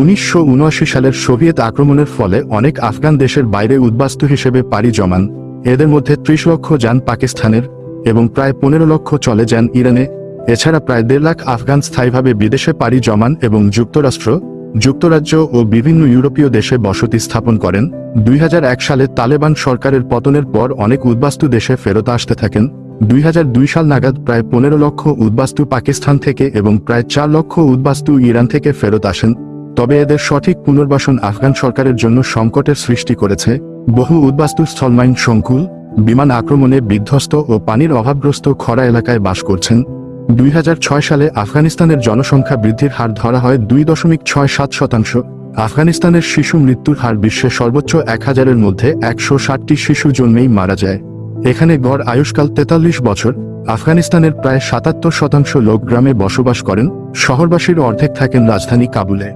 উনিশশো উনআশি সালের সোভিয়েত আক্রমণের ফলে অনেক আফগান দেশের বাইরে উদ্বাস্তু হিসেবে পাড়ি জমান। এদের মধ্যে ত্রিশ লক্ষ যান পাকিস্তানের এবং প্রায় পনেরো লক্ষ চলে যান ইরানে। এছাড়া প্রায় দেড় লাখ আফগান স্থায়ীভাবে বিদেশে পাড়ি জমান এবং যুক্তরাষ্ট্র, যুক্তরাজ্য ও বিভিন্ন ইউরোপীয় দেশে বসতি স্থাপন করেন। দুই হাজার এক সালে তালেবান সরকারের পতনের পর অনেক উদ্বাস্তু দেশে ফেরত আসতে থাকেন। দুই হাজার দুই সাল নাগাদ প্রায় পনেরো লক্ষ উদ্বাস্তু পাকিস্তান থেকে এবং প্রায় চার লক্ষ উদ্বাস্তু ইরান থেকে ফেরত আসেন। তবে এদের সঠিক পুনর্বাসন আফগান সরকারের জন্য সংকটের সৃষ্টি করেছে। বহু উদ্বাস্তু স্থলমাইন সংকুল, বিমান আক্রমণে বিধ্বস্ত ও পানির অভাবগ্রস্ত খরা এলাকায় বাস করছেন। দুই হাজার ছয় সালে আফগানিস্তানের জনসংখ্যা বৃদ্ধির হার ধরা হয় দুই দশমিক ছয় সাত শতাংশ। আফগানিস্তানের শিশু মৃত্যুর হার বিশ্বের সর্বোচ্চ এক হাজারের মধ্যে একশো ষাটটি শিশু জন্মেই মারা যায়। এখানে গড় আয়ুষ্কাল তেতাল্লিশ বছর। আফগানিস্তানের প্রায় সাতাত্তর শতাংশ লোক গ্রামে বসবাস করেন। শহরবাসীর অর্ধেক থাকেন রাজধানী কাবুলে।